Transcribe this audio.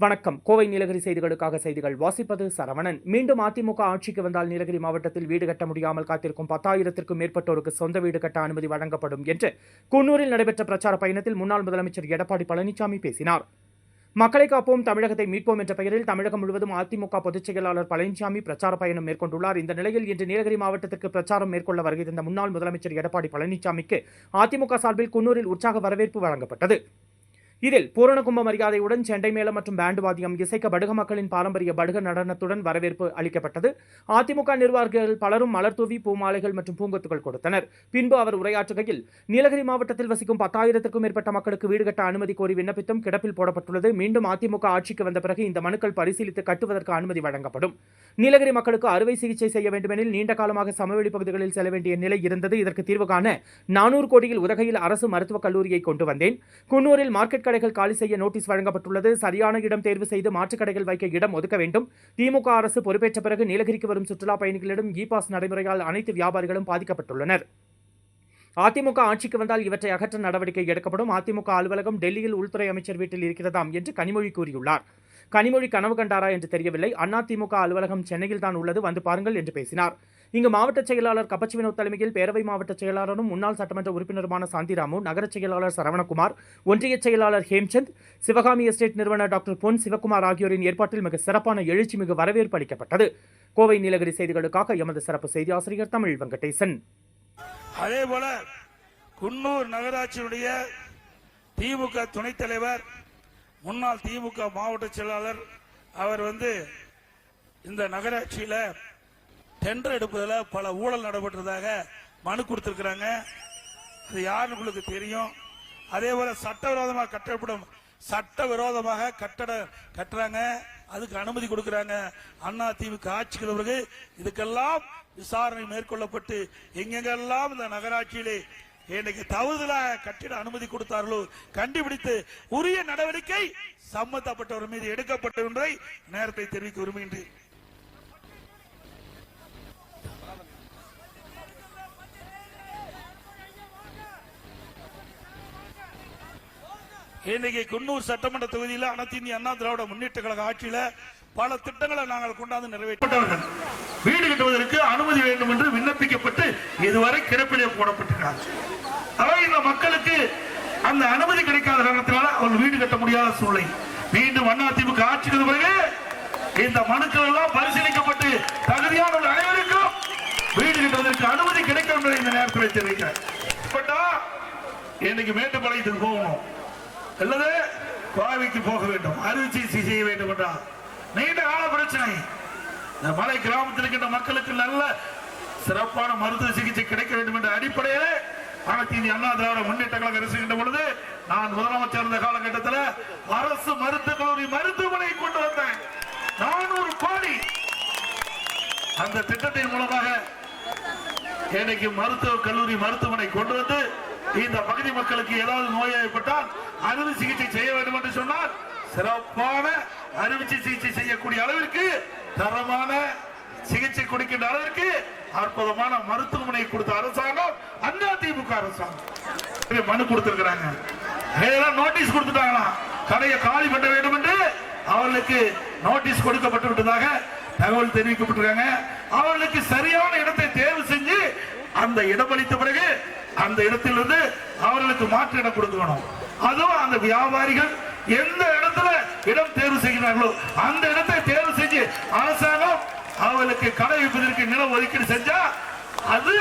வணக்கம். கோவை நீலகிரி செய்திகளுக்காக செய்திகள். வாசிப்பது சரவணன். மீண்டும் அதிமுக ஆட்சிக்கு வந்தால் நீலகிரி மாவட்டத்தில் வீடு கட்ட முடியாமல் காத்திருக்கும் பத்தாயிரத்திற்கும் மேற்பட்டோருக்கு சொந்த வீடு கட்ட அனுமதி வழங்கப்படும் என்று குன்னூரில் நடைபெற்ற பிரச்சார பயணத்தில் முன்னாள் முதலமைச்சர் எடப்பாடி பழனிசாமி பேசினார். மக்களை காப்போம் தமிழகத்தை மீட்போம் என்ற பெயரில் தமிழகம் முழுவதும் அதிமுக பொதுச் செயலாளர் பழனிசாமி பிரச்சார பயணம் மேற்கொண்டுள்ளார். இந்த நிலையில் இன்று நீலகிரி மாவட்டத்திற்கு பிரச்சாரம் மேற்கொள்ள வருகை தந்த முன்னாள் முதலமைச்சர் எடப்பாடி பழனிசாமிக்கு அதிமுக சார்பில் குன்னூரில் உற்சாக வரவேற்பு வழங்கப்பட்டது. இதில் பூரணகும்ப மரியாதையுடன் செண்டை மேளம் மற்றும் பேண்டு வாத்தியம் இசைக்க படுக மக்களின் பாரம்பரிய படுக நடனத்துடன் வரவேற்பு அளிக்கப்பட்டது. அதிமுக நிர்வாகிகள் பலரும் மலர்தூவி பூமாலைகள் மற்றும் பூங்கொத்துகள் கொடுத்தனர். பின்பு அவர் உரையாற்றுகையில் நீலகிரி மாவட்டத்தில் வசிக்கும் பத்தாயிரத்திற்கும் மேற்பட்ட மக்களுக்கு வீடு கட்ட அனுமதி கோரி விண்ணப்பித்தும் கிடப்பில் போடப்பட்டுள்ளது. மீண்டும் அதிமுக ஆட்சிக்கு வந்த பிறகு இந்த மனுக்கள் பரிசீலித்து கட்டுவதற்கு அனுமதி வழங்கப்படும். நீலகிரி மக்களுக்கு அறுவை சிகிச்சை செய்ய வேண்டுமெனில் நீண்ட காலமாக சமவெளி பகுதிகளில் செல்ல வேண்டிய நிலை இருந்தது. இதற்கு தீர்வு காண நானூறு கோடியில் உதகையில் அரசு மருத்துவக் கல்லூரியை கொண்டு வந்தேன். குன்னூரில் மார்க்கெட் மாற்றுக்கடைகள் காலி செய்ய நோட்டீஸ் வழங்கப்பட்டுள்ளது. சரியான இடம் தேர்வு செய்து மாற்றுக் கடைகள் வைக்க இடம் ஒதுக்க வேண்டும். திமுக அரசு பொறுப்பேற்ற பிறகு நீலகிரிக்கு வரும் சுற்றுலா பயணிகளிடம் இ பாஸ் நடைமுறையால் அனைத்து வியாபாரிகளும் பாதிக்கப்பட்டுள்ளனர். அதிமுக ஆட்சிக்கு வந்தால் இவற்றை அகற்ற நடவடிக்கை எடுக்கப்படும். அதிமுக அலுவலகம் டெல்லியில் உள்துறை அமைச்சர் வீட்டில் இருக்கிறதாம் என்று கனிமொழி கூறியுள்ளார். கனிமொழி கனவு கண்டாரா என்று தெரியவில்லை. அதிமுக அலுவலகம் சென்னையில் தான் உள்ளது. வந்து பாருங்கள் என்று பேசினார். இங்கு மாவட்ட செயலாளர் கப்பச்சி வினோத் தலைமையில் பேரவை மாவட்ட செயலாளரும் முன்னாள் சட்டமன்ற உறுப்பினருமான சாந்திராமு நகர செயலாளர் சரவணகுமார் ஒன்றிய செயலாளர் ஹேம்சந்த் சிவகாமி எஸ்டேட் நிறுவனர் டாக்டர் பொன் சிவகுமார் ஆகியோரின் ஏற்பாட்டில் மிக சிறப்பான எழுச்சி மிகு வரவேற்பு அளிக்கப்பட்டது. கோவை நீலகிரி செய்திகளுக்காக எமது சிறப்பு செய்தி ஆசிரியர் தமிழ் வெங்கடேசன். அதே போல குன்னூர் நகராட்சியினுடைய திமுக துணைத் தலைவர் முன்னாள் திமுக மாவட்ட செயலாளர் அவர் வந்து இந்த நகராட்சியில டெண்டர் எடுப்பதில் பல ஊழல் நடைபெற்றதாக மனு கொடுத்திருக்கிறாங்க. அது யாருன்னு உங்களுக்கு தெரியும். அதே போல சட்டவிரோதமாக கட்டப்படும் சட்டவிரோதமாக கட்டட கட்டுறாங்க. அதுக்கு அனுமதி கொடுக்கிறாங்க. அண்ணா திமுக ஆட்சிக்கு பிறகு இதுக்கெல்லாம் விசாரணை மேற்கொள்ளப்பட்டு எங்கெங்கெல்லாம் இந்த நகராட்சியிலே இன்னைக்கு தவறுதலாக கட்டிட அனுமதி கொடுத்தார்களோ கண்டுபிடித்து உரிய நடவடிக்கை சம்பந்தப்பட்டவர் மீது எடுக்கப்பட்ட ஒன்றை நேரத்தை தெரிவிக்க விரும்புகின்றேன். இன்னைக்கு குன்னூர் சட்டமன்ற தொகுதியில் அனைத்து இந்திய அண்ணா திராவிட முன்னேற்ற கழக ஆட்சியில பல திட்டங்களை நாங்கள் கொண்டாந்து நிறைவேற்றப்பட்டவர்கள் வீடு கட்டுவதற்கு அனுமதி வேண்டும் என்று விண்ணப்பிக்கப்பட்டு இதுவரை கிடப்பிலே போடப்பட்டிருக்கிறார் அவை இந்த மக்களுக்கு அந்த அனுமதி கிடைக்காத காரணத்தினால அவர்கள் வீடு கட்ட முடியாத சூழ்நிலை. மீண்டும் அண்ணா திமுக ஆட்சிக்கு பிறகு இந்த மனுக்கள் எல்லாம் பரிசீலிக்கப்பட்டு தகுதியான அனைவருக்கும் வீடு கட்டுவதற்கு அனுமதி கிடைக்கும் என்பதை இந்த நேரத்தில் தெரிவிக்கிறேன். இன்னைக்கு மேட்டுப்பாளையத்துக்கு போகணும். அல்லது கோவைக்கு போக வேண்டும் அறுவை சிகிச்சை செய்ய வேண்டும் என்றால். நீண்ட கால பிரச்சனை. இந்த மலை கிராமத்தில் இருக்கின்ற மக்களுக்கு நல்ல சிறப்பான மருத்துவ சிகிச்சை கிடைக்க வேண்டும் என்ற அடிப்படையிலே அனைத்து இந்திய அண்ணா திராவிட முன்னேற்ற கழகம் அரசுகின்ற பொழுது நான் முதலமைச்சர் இருந்த காலகட்டத்தில் அரசு மருத்துவக் கல்லூரி மருத்துவமனை கொண்டு வந்தேன். நானூறு கோடி. அந்த திட்டத்தின் மூலமாக இன்னைக்கு மருத்துவ கல்லூரி மருத்துவமனை கொண்டு வந்து இந்த பகுதி மக்களுக்கு ஏதாவது நோய் ஏற்பட்டால் அறுவை சிகிச்சை செய்ய வேண்டும் என்று சொன்னால் சிறப்பான அறுவை சிகிச்சை செய்யக்கூடிய அளவிற்கு தரமான சிகிச்சை கொடுக்கின்ற அளவிற்கு அற்புதமான மருத்துவமனை கொடுத்த அரசாங்கம் அண்ணா திமுக அரசாங்கம். மனு கொடுத்திருக்கிறாங்க. இதெல்லாம் நோட்டீஸ் கொடுத்துட்டாங்களாம் கடையை காலி பண்ண வேண்டும் என்று அவர்களுக்கு நோட்டீஸ் கொடுக்கப்பட்டு விட்டதாக தகவல் தெரிவிக்கப்பட்டிருக்காங்க. அவர்களுக்கு சரியான இடத்தை தேர்வு செஞ்சு அந்த இடமளித்த பிறகு அந்த இடத்திலிருந்து அவர்களுக்கு மாற்று இடம் கொடுக்கணும். அதுவும் அந்த வியாபாரிகள் எந்த இடத்துல இடம் தேர்வு செய்கிறார்களோ அந்த இடத்தை தேர்வு செஞ்சு அரசாங்கம் அவர்களுக்கு கடை வைப்பதற்கு நிலம் ஒதுக்கீடு செஞ்சா அது